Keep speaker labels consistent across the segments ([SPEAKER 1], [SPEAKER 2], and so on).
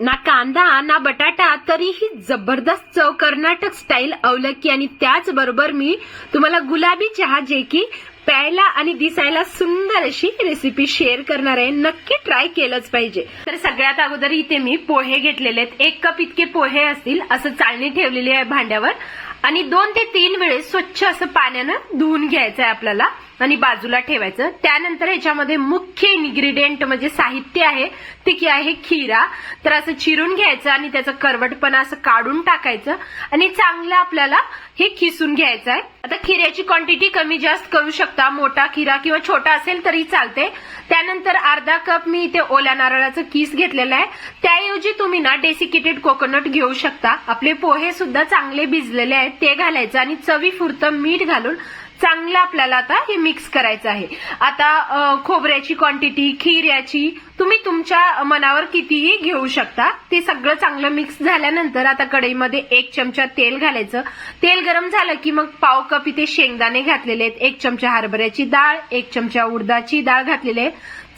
[SPEAKER 1] ना कांदा ना बटाटा तरीही जबरदस्त चव कर्नाटक स्टाईल अवलकी. आणि त्याचबरोबर मी तुम्हाला गुलाबी चहा जे की प्यायला आणि दिसायला सुंदर अशी रेसिपी शेअर करणार आहे. नक्की ट्राय केलंच पाहिजे. तर सगळ्यात अगोदर इथे मी पोहे घेतलेले आहेत. एक कप इतके पोहे असतील असं चाळणी ठेवलेली आहे भांड्यावर. आणि दोन ते तीन वेळेस स्वच्छ असं पाण्यानं धुवून घ्यायचं आहे आपल्याला आणि बाजूला ठेवायचं. त्यानंतर ह्याच्यामध्ये मुख्य इन्ग्रेडियंट म्हणजे साहित्य आहे. ते की आहे खिरा. तर असं चिरून घ्यायचं आणि त्याचं करवटपणा असं काढून टाकायचं. आणि चांगलं आपल्याला हे खिसून घ्यायचं आहे आता खिऱ्याची क्वांटिटी कमी जास्त करू शकता. मोठा खिरा किंवा छोटा असेल तरी चालते. त्यानंतर अर्धा कप मी इथे ओल्या नारळाचं किस घेतलेलं आहे. त्याऐवजी तुम्ही ना डेसिकेटेड कोकोनट घेऊ शकता. आपले पोहे सुद्धा चांगले भिजलेले आहेत. ते घालायचं आणि चवीपुरतं मीठ घालून चांगलं आपल्याला आता हे मिक्स करायचं आहे. आता खोबऱ्याची क्वांटिटी खिऱ्याची तुम्ही तुमच्या मनावर कितीही घेऊ शकता. ते सगळं चांगलं मिक्स झाल्यानंतर आता कढईमध्ये एक चमचा तेल घालायचं. तेल गरम झालं की मग पाव कप इथे शेंगदाणे घातलेले आहेत. एक चमचा हरभऱ्याची डाळ एक चमचा उडदाची डाळ घातलेली आहे.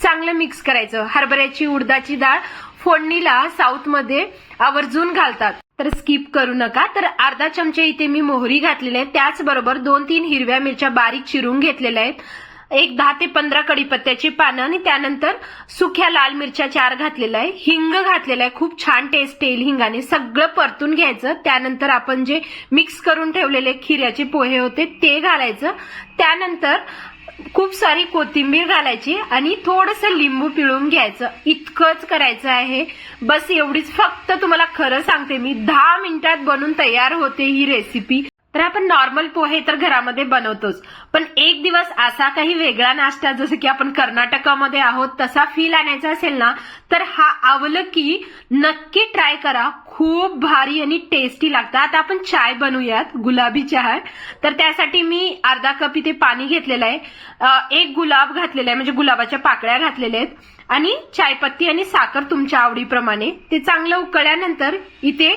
[SPEAKER 1] चांगलं मिक्स करायचं. हरभऱ्याची उडदाची डाळ फोडणीला साऊथमध्ये आवर्जून घालतात. तर स्किप करू नका. तर अर्धा चमचे इथे मी मोहरी घातलेली आहे. त्याचबरोबर दोन तीन हिरव्या मिरच्या बारीक चिरून घेतलेल्या आहेत. एक दहा ते पंधरा कडीपत्त्याची पानं आणि त्यानंतर सुख्या लाल मिरच्या चार घातलेल्या आहे हिंग घातलेला आहे. खूप छान टेस्ट येईल हिंगाने. सगळं परतून घ्यायचं. त्यानंतर आपण जे मिक्स करून ठेवलेले खिऱ्याचे पोहे होते ते घालायचं. त्यानंतर खूप सारी कोथिंबीर घालायची आणि थोडस लिंबू पिळून घ्यायचं. इतकंच करायचं आहे. बस एवढीच. फक्त तुम्हाला खरं सांगते मी दहा मिनिटात बनून तयार होते ही रेसिपी तर आपण नॉर्मल पोहे तर घरामध्ये बनवतोच. पण एक दिवस असा काही वेगळा नाश्ता जसं की आपण कर्नाटकामध्ये आहोत तसा फील आणायचा असेल ना तर हा आवलकी नक्की ट्राय करा. खूप भारी आणि टेस्टी लागतं. आता आपण चाय बनवूयात गुलाबी चहा तर त्यासाठी मी अर्धा कप इथे पाणी घेतलेलं आहे. एक गुलाब घातलेला आहे म्हणजे गुलाबाच्या पाकळ्या घातलेल्या आहेत. आणि चायपत्ती आणि साखर तुमच्या आवडीप्रमाणे. ते चांगलं उकळल्यानंतर इथे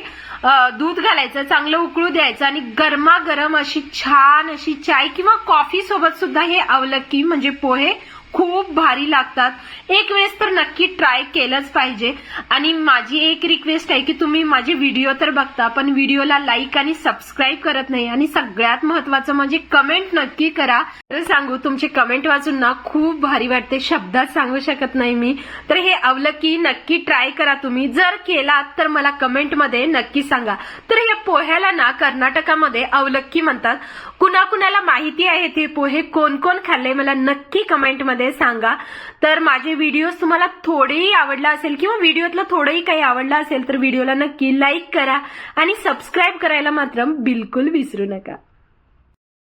[SPEAKER 1] दूध घालायचं चांगलं उकळू द्यायचं आणि गरमागरम अशी छान अशी चाय किंवा कॉफी सोबत सुद्धा हे अवलक्की म्हणजे पोहे खूप भारी लागतात. एक वेळेस तर नक्की ट्राय केलंच पाहिजे. आणि माझी एक रिक्वेस्ट आहे की तुम्ही माझे व्हिडिओ तर बघता पण व्हिडिओला लाईक आणि सबस्क्राईब करत नाही. आणि सगळ्यात महत्वाचं म्हणजे कमेंट नक्की करा. तर सांगू तुमचे कमेंट वाचून ना खूप भारी वाटते. शब्दात सांगू शकत नाही मी. तर हे अवलकी नक्की ट्राय करा तुम्ही. जर केलात तर मला कमेंटमध्ये नक्की सांगा. तर हे पोह्याला ना कर्नाटकामध्ये अवलक्की म्हणतात. कुणाकुणाला माहिती आहे ते पोहे कोण कोण खाल्ले? मला नक्की कमेंटमध्ये सांगा. तर माझे व्हिडिओ तुम्हाला थोडेही आवडला असेल किंवा व्हिडिओतलं थोडंही काही आवडलं असेल तर व्हिडिओला नक्की लाईक करा आणि सबस्क्राईब करायला मात्र बिलकुल विसरू नका.